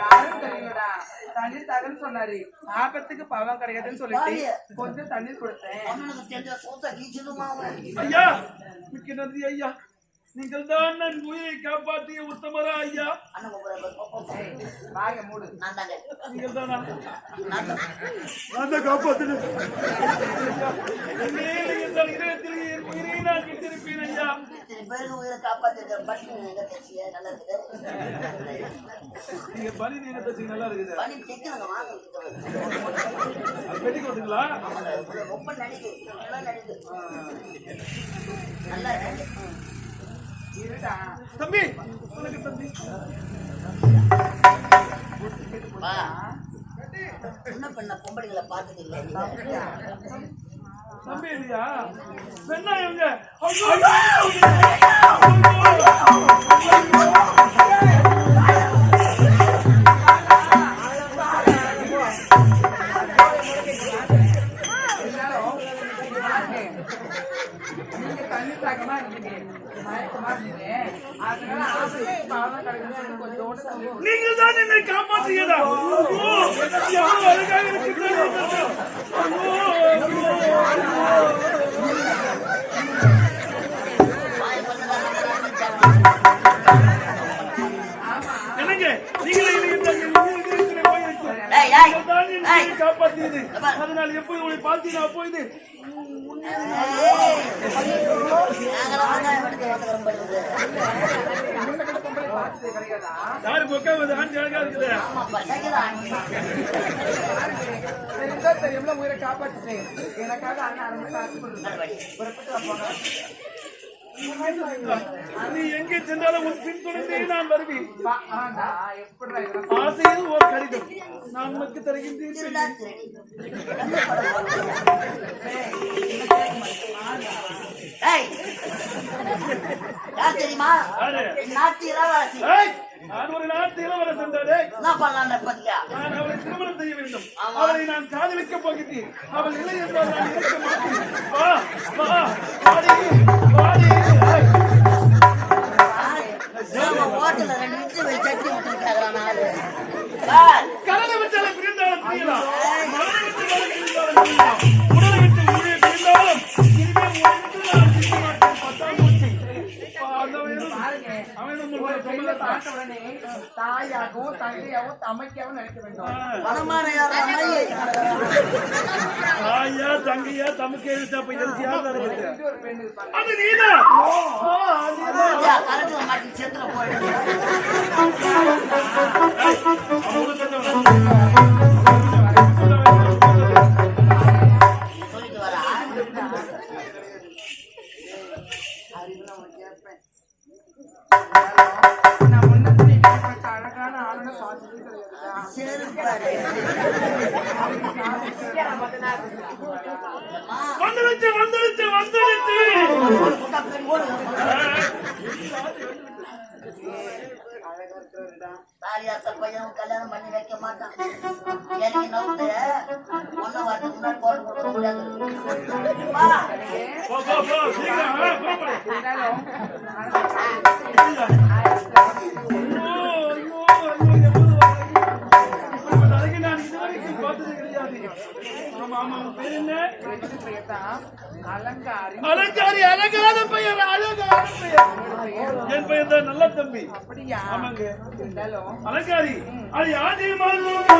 யாரும் தெரியலடா. தண்ணீர் தரேன்னு சொன்னாரு ஆபத்துக்கு பழம் கிடையாதுன்னு சொல்லிட்டு கொஞ்சம் தண்ணீர் கொடுத்தேன் ஐயா மிக்க ஐயா நீங்கள் தான் நன் உயிரை காப்பாற்றிய உத்தமரா ஐயா. நீங்கள் தானா? நான் தான். காப்பாற்றினேன் இதயத்தில் என் உயிரை நான் விட்டிருப்பேன் ஐயா. நீங்க பனி நீங்க தச்சு நல்லா இருக்குது? அது பெட்டி கொடுத்தீங்களா ரொம்ப நடிக்கு நல்லா நடிக்கு நல்லா நடிக்கு இருடா தம்பி உனக்கு தம்பி வா என்ன பண்ண பொம்பளைங்களை பார்த்தது இல்லை தம்பி இல்லையா பெண்ணா இவங்க தான் என்னை காப்பாற்றியதா? எவ்வளவு அழகாக இருக்கிறது. காப்பாற்றியது. அதனால் எப்போது உங்களை பார்த்து நான் போயுது? நாங்களாம் வந்து ஆண்டு அழகா இருக்குது. தெரியும்ல உயிரை காப்பாத்துட்டேன். எனக்காக அண்ணன் காத்து கொடுத்தாரு புறப்பட்டு போன நீ எங்கே சென்றாலும் உன் பின் தொடர்ந்தே நான் வருவேன். ஆசையில் ஒரு கடிதம். நான் உனக்கு தருகின்றேன். தெரியுமா? நாட்டு இளவரசி. நான் ஒரு நாட்டு இளவரசன் தானே நான் அவளை திருமணம் செய்ய வேண்டும். ஆமா. அவளை நான் காதலிக்க போகிறேன் அவள் இல்லை என்றால் நான் இருக்க மாட்டேன். கடலை விட்டாலே பிரிந்தாலும் பிரியலாம் மனதை விட்டாலும் பிரிந்தாலும் பிரியலாம் உடலை விட்டு உயிரை பிரிந்தாலும் நான் மாட்டேன் பத்தாம் பூச்சி. தாயாகவும் தங்கையாகவும் தமைக்காகவும் நினைக்க வேண்டும். மனமான ஆயா தங்கையா தமக்கு எழுத்தா போய் இருப்பாங்க அது நீதான் ஆ, தாலியாத்த பையன் கல்யாணம் பண்ணி வைக்க மாட்டான் எனக்கு நவுத்து ஒன்னும் வரதுக்கு முன்னாடி போட்டு கொடுக்க முடியாது அலங்காரி. அலங்காரி அழகான பெயர் அழகான பெயர். என் பெயர் தான் நல்ல தம்பி. அப்படியா? ஆமாங்க. அலங்காரி. அது ஆதியமாக ஆடி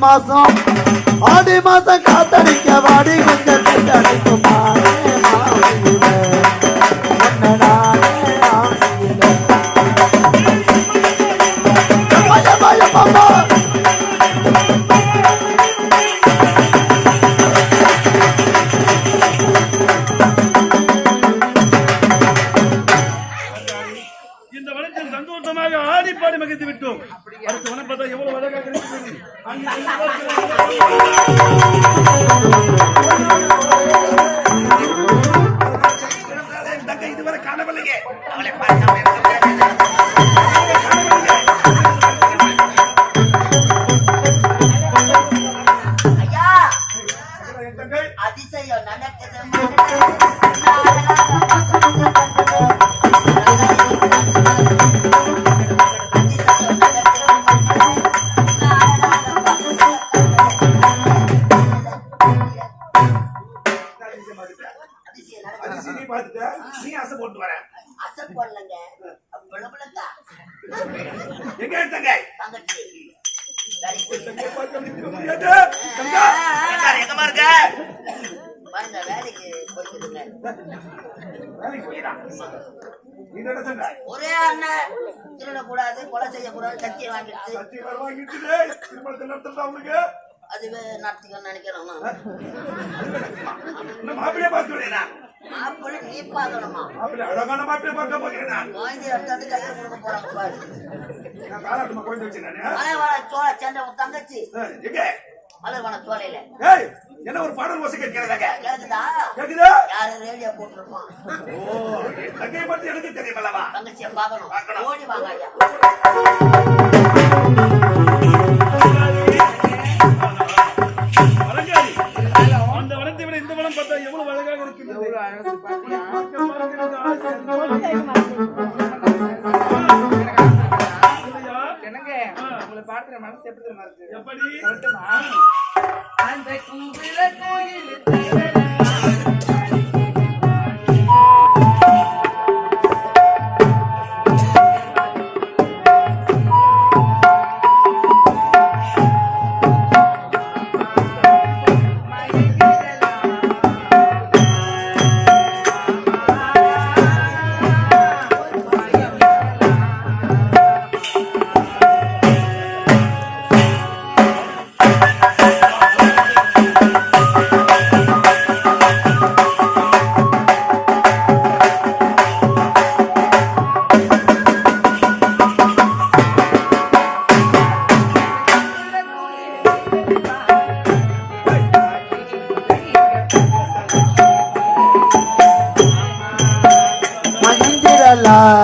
மாசம் ஆடி மாசம் காத்தடிக்க வாடி கொஞ்சம் கட்டடிக்குமா எங்க எங்கம்மா இருக்க? பாருங்க வேலைக்கு வேலைக்கு? ஒரே அண்ணன் திருடக்கூடாது கொலை செய்யக்கூடாது சத்தியம் உனக்கு? அதுவே நடத்திக்கணும்னு நினைக்கிறோம் மாப்பிள்ளையை பார்த்து? மாப்பிள்ளை நீ பார்க்கணுமா? மாப்பிள்ளை, அழகான மாப்பிள்ளையை பார்க்க போகிறேன் நான். குழந்தை எடுத்தது கையில கொடுக்க போறாங்க பாரு. நான் காலாட்டுமா குழந்தை வச்சேன் நானு. மலைவாழ சோழ சண்டை உன் தங்கச்சி. ஆ, எங்க? மலைவாழ சோலையில ஏய், என்ன ஒரு பாடல் ஓசை கேட்கிறதாங்க கேக்குதா? கேக்குதா? யாரு ரேடியோ போட்டிருப்பான்? ஓ என் தங்கையை பத்தி எனக்கு தெரியுமல்லவா? தங்கச்சியை பார்க்கணும். பார்க்கணும். ஓடி வாங்க ஐயா. எப்படி மயங்கிடலாமா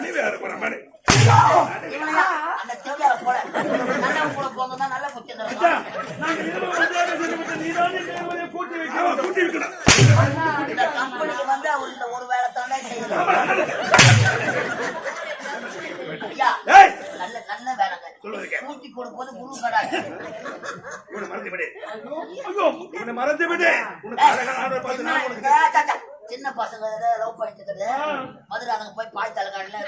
மனைவி யாரு போற மனைவி மறந்து விடு உன்னை மறந்து விடு உனக்கு அழகான பார்த்து நான் உனக்கு சின்ன பசங்க லவ் பண்ணிட்டு இருக்கிறது மதுரை அங்கே போய் பாய் தலைக்காடல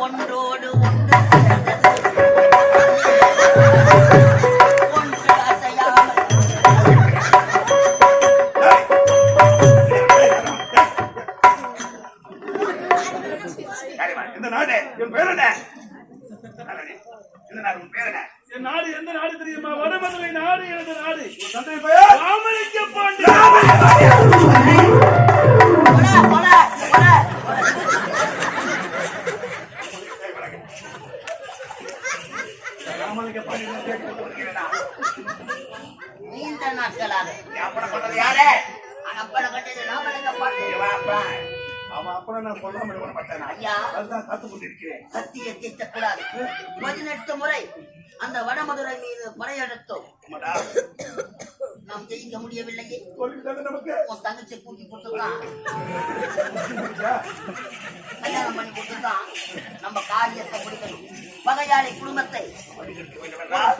ஒன்று அந்த வடமதுரை மீது படையெடுத்தோம் நாம் ஜெயிக்க முடியவில்லையே. உன் தங்கச்சி கூட்டி கொடுத்துருக்கான் கல்யாணம் பண்ணி கொடுத்துருக்கான் நம்ம காரியத்தை முடிக்கணும். பகையாளி குடும்பத்தை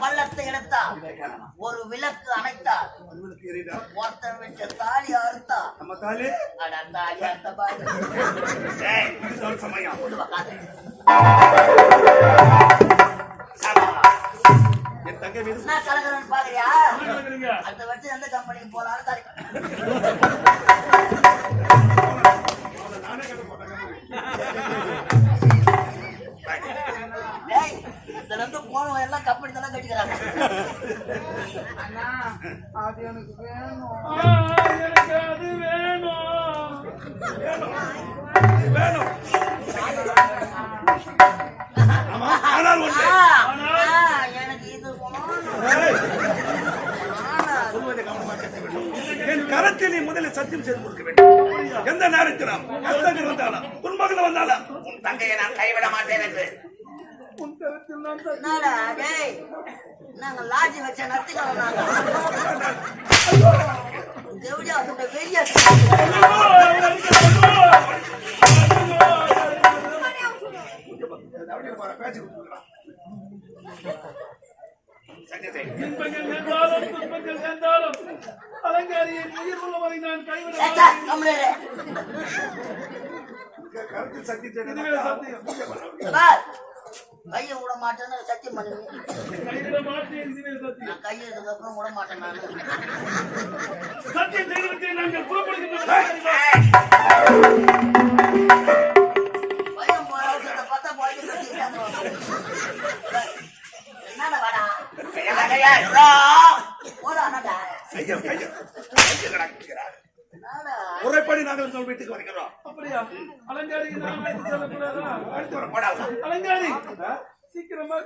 பள்ளத்தை எடுத்தா ஒரு விளக்கு அணைத்தால் ஒருத்தர் வச்ச தாலி அறுத்தா. நம்ம தாலி அட தாலி அறுத்த பாரு. சமயம். என்ன கலக்கிறேன்னு பாக்குறியா? அடுத்த வருஷம் எந்த கம்பெனிக்கு போனாலும் எல்லாம் கம்பெனி தான் கட்டிக்கிறாங்க. வேணும். வேணும். ஆனால் என் கரத்தில் நீ முதலில் சத்தியம் செய்து கொடுக்க வேண்டும் எந்த நேரத்திலும் கஷ்டங்கள் வந்தாலும் துன்பங்கள் வந்தாலும் உன் தங்கையை நான் கைவிட மாட்டேன் என்று நாங்க லாட்ஜி வச்ச நத்திக்கலாம் வெளிய பேச்சு கொடுத்துக்கலாம். இன்பங்கள் துன்பங்கள் அலங்காரியின் உயிர் உள்ளவரை நான் கைவிட சத்தியம் கையை விட மாட்டேன்னு சத்தியம் பண்ணுங்க மாட்டேன் சத்தியம் நான் கையை அப்புறம் விட மாட்டேன் நான் சத்தியம் நாங்கள் புறப்படுகின்றோம் பையன் போற அவசரத்தை பார்த்தா போயிட்டு கத்திக்கிட்டாங்க. என்னடா வாடா டா. போடா, அண்ணாடா. கையை கையை கையை கடாக்கிறார். என்னடா? முறைப்படி நாங்கள் உங்கள் வீட்டுக்கு வருகிறோம். அப்படியா? அலங்காரி அடுத்து வர போடாதா அலங்காரி சீக்கிரமா.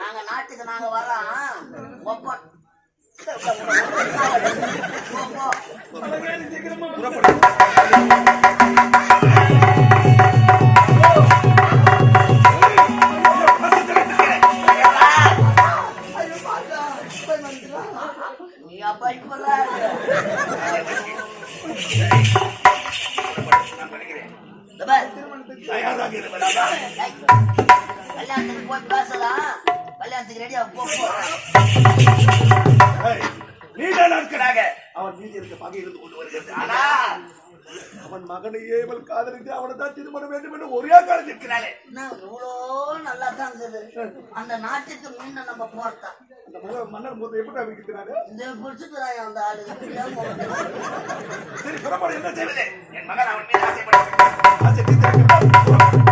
நாங்க நாட்டுக்கு நாங்க வரோம். அலங்காரி சீக்கிரமா. வந்து கல்யாணத்துக்கு போய் பேசலாம். கல்யாணத்துக்கு ரெடியா போ நீண்ட நாட்களாக அவன் மீது இருக்க பகை இருந்து கொண்டு வருகிறது. ஆனால் அவன் மகனையே இவள் காதலித்து அவனை தான் திருமணம் வேண்டும் என்று ஒரே காலம் இருக்கிறாளே. நல்லா தான் இருக்குது அந்த நாட்டுக்கு முன்ன நம்ம போறதான் அந்த மன்னர் போது எப்படி இருக்கிறாரு? இந்த பிடிச்சிக்கிறான் அந்த ஆளு? சரி புறப்பட என்ன செய்வது? என் மகன் அவன் மீது ஆசைப்பட்டு ஆசை தீர்க்க